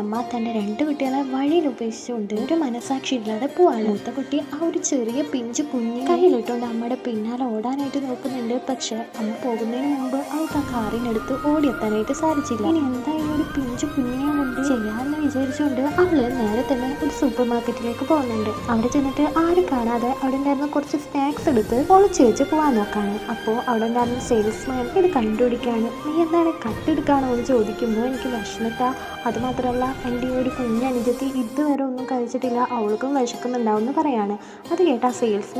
അമ്മ തന്റെ രണ്ട് കുട്ടികളെ വഴിയിൽ ഉപേക്ഷിച്ചുകൊണ്ട് ഒരു മനസാക്ഷി ഇല്ലാതെ പോവാണ്. മൂത്ത കുട്ടി ആ ഒരു ചെറിയ പിഞ്ച് കുഞ്ഞ് കയ്യിലിട്ടുകൊണ്ട് അമ്മയുടെ പിന്നാലെ ഓടാനായിട്ട് നോക്കുന്നുണ്ട്. പക്ഷെ അമ്മ പോകുന്നതിന് മുമ്പ് അവൾക്ക് ആ കാറിനടുത്ത് ഓടിയെത്താനായിട്ട് സാധിച്ചില്ല. ഇനി എന്തായാലും ഒരു പിഞ്ചു കുഞ്ഞിനെ കൊണ്ട് ചെയ്യാമെന്ന് വിചാരിച്ചുകൊണ്ട് അവൾ നേരെ തന്നെ ഒരു സൂപ്പർ മാർക്കറ്റിലേക്ക് പോകുന്നുണ്ട്. അവിടെ ചെന്നിട്ട് ആരും കാണാതെ അവിടെ ഉണ്ടായിരുന്ന കുറച്ച് സ്നാക്സ് എടുത്ത് ഒളിച്ചു വെച്ച് പോകാൻ നോക്കാണ്. അപ്പോൾ അവിടെ ഉണ്ടായിരുന്ന സെയിൽസ്മാൻ ഇത് കണ്ടുപിടിക്കാണ് നീ എന്താണ് കട്ടെടുക്കാണോ എന്ന് ചോദിക്കുമ്പോൾ എനിക്ക് വിഷമത്താ. അത് മാത്രമല്ല എന്റെ ഈ ഒരു കുഞ്ഞനുജത്തി ഇതുവരെ ഒന്നും കഴിച്ചിട്ടില്ല. അവൾക്കും വിശക്കുന്നുണ്ടാവുമെന്ന് പറയാണ്. അത് കേട്ട ആ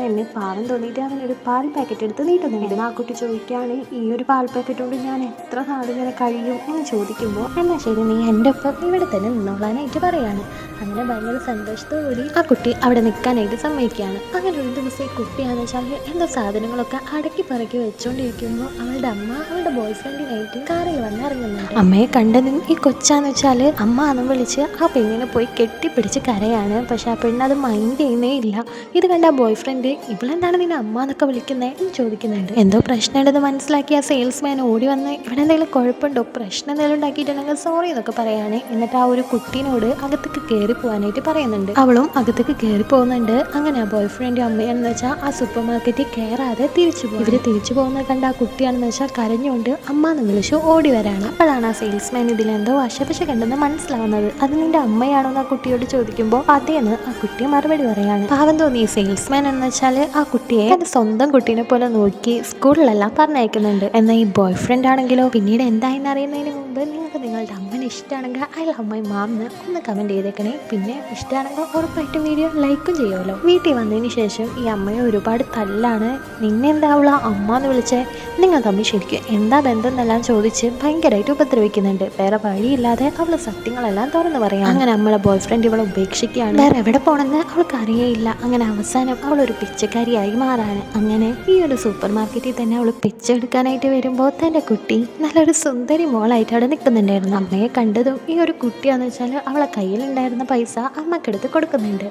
എന്നെ പാവം തോന്നിയിട്ട് അവനൊരു പാൽ പാക്കറ്റ് എടുത്ത് നീട്ടുന്നുണ്ട്. ആ കുട്ടി ചോദിക്കുകയാണ് ഈ ഒരു പാൽ പാക്കറ്റ് കൊണ്ട് ഞാൻ എത്ര നാളിങ്ങനെ കഴിയും? എന്ന് ചോദിക്കുമ്പോൾ എന്നാൽ ശരി നീ എന്റെ ഒപ്പം ഇവിടെ തന്നെ നിന്നോളാനായിട്ട് പറയാണ്. അങ്ങനെ ഭയങ്കര സന്തോഷത്തോടുകൂടി ആ കുട്ടി അവിടെ നിൽക്കാനായിട്ട് സമ്മതിക്കുകയാണ്. അങ്ങനെ ഒരു ദിവസം ഈ കുട്ടിയാണെന്ന് വെച്ചാൽ എന്താ സാധനങ്ങളൊക്കെ അടക്കി പറക്കി വെച്ചുകൊണ്ടിരിക്കുമ്പോൾ അവളുടെ അമ്മ അവളുടെ ബോയ് ഫ്രണ്ടിനായിട്ട് കാറിൽ വന്ന് ഇറങ്ങുന്നുണ്ട്. അമ്മയെ കണ്ടതും ഈ കൊച്ചാന്ന് വെച്ചാൽ അമ്മ എന്ന് വിളിച്ച് ആ പെണ്ണിനെ പോയി കെട്ടിപ്പിടിച്ച് കരയാണ്. പക്ഷെ ആ പെണ്ണ് അത് മൈൻഡ് ചെയ്യുന്നേ ഇല്ല. ഇത് കണ്ട ബോയ് ഫ്രണ്ട് ഇവളെന്താണ് നിന്നെ അമ്മ എന്നൊക്കെ വിളിക്കുന്നത് എന്ന് ചോദിക്കുന്നുണ്ട്. എന്തോ പ്രശ്നമുണ്ടെന്ന് മനസ്സിലാക്കി ആ സെയിൽസ്മാൻ ഓടി വന്ന് ഇവിടെ എന്തെങ്കിലും കുഴപ്പമുണ്ടോ? പ്രശ്നം എന്തെങ്കിലും ഉണ്ടാക്കിയിട്ടുണ്ടെങ്കിൽ സോറി എന്നൊക്കെ പറയാണ്. എന്നിട്ട് ആ ഒരു കുട്ടീനോട് അകത്തേക്ക് കയറി പോകാനായിട്ട് പറയുന്നുണ്ട്. അവളും അകത്തേക്ക് കയറി പോകുന്നുണ്ട്. അങ്ങനെ ആ ബോയ് ഫ്രണ്ടും അമ്മയാണെന്ന് വെച്ചാൽ ആ സൂപ്പർ മാർക്കറ്റിൽ കയറാതെ തിരിച്ചു പോകും ഇവർ തിരിച്ചു പോകുന്നത് കണ്ട ആ കുട്ടിയാണെന്ന് വെച്ചാൽ കരഞ്ഞുകൊണ്ട് അമ്മ എന്ന് വിളിച്ചു ഓടി വരാണ്. അപ്പോഴാണ് ആ സെയിൽസ്മാൻ ഇതിലെന്തോ വശപശ കണ്ടെന്ന് മനസ്സിലാവുന്നത് അത് നിന്റെ അമ്മയാണോ എന്ന് ആ കുട്ടിയോട് ചോദിക്കുമ്പോൾ അതേന്ന് ആ കുട്ടി മറുപടി പറയാണ്. പാവം തോന്നി സെയിൽസ്മാൻ എന്ന് വെച്ചാൽ ആ കുട്ടിയെ തന്റെ സ്വന്തം കുട്ടീനെ പോലെ നോക്കി സ്കൂളിലെല്ലാം പറഞ്ഞയക്കുന്നുണ്ട്. എന്നാൽ ഈ ബോയ് ഫ്രണ്ട് ആണെങ്കിലോ പിന്നീട് എന്തായെന്ന് അറിയുന്നതിന് മുമ്പ് നിങ്ങൾക്ക് നിങ്ങളുടെ അമ്മനെ ഇഷ്ടമാണെങ്കിൽ ഐ ലവ് മൈ മാം ഒന്ന് കമന്റ് ചെയ്തേക്കണേ. പിന്നെ ഇഷ്ടമാണെങ്കിൽ ഉറപ്പായിട്ടും വീഡിയോ ലൈക്കും ചെയ്യുമല്ലോ. വീട്ടിൽ വന്നതിന് ശേഷം ഈ അമ്മയെ ഒരുപാട് തല്ലാണ്. നിന്നെ എന്താ അവളെ അമ്മ എന്ന് വിളിച്ചേ? നിങ്ങൾ തമ്മിൽ ശരിക്കും എന്താ ബന്ധം എന്നെല്ലാം ചോദിച്ച് ഭയങ്കരമായിട്ട് ഉപദ്രവിക്കുന്നുണ്ട്. വേറെ വഴിയില്ലാതെ അവൾ സത്യങ്ങളെല്ലാം തുറന്നു പറയാം. അങ്ങനെ നമ്മളെ ബോയ് ഫ്രണ്ട് ഇവളെ ഉപേക്ഷിക്കുകയാണ്. വേറെ എവിടെ പോണെന്ന് അവൾക്ക് അറിയേയില്ല. അങ്ങനെ അവസാനം അവൾ ഒരു പിച്ചക്കാരിയായി മാറാണ്. അങ്ങനെ ഈ ഒരു സൂപ്പർ മാർക്കറ്റിൽ തന്നെ അവൾ പിച്ചെടുക്കാനായിട്ട് വരുമ്പോൾ തന്റെ കുട്ടി നല്ലൊരു സുന്ദരി മോളായിട്ട് അവിടെ നിൽക്കുന്നുണ്ടായിരുന്നു. അമ്മയെ കണ്ടതും ഈ ഒരു കുട്ടിയാന്ന് വെച്ചാൽ അവളെ കയ്യിലുണ്ടായിരുന്ന പൈസ അമ്മക്കെടുത്ത് കൊടുക്കുന്നുണ്ട്.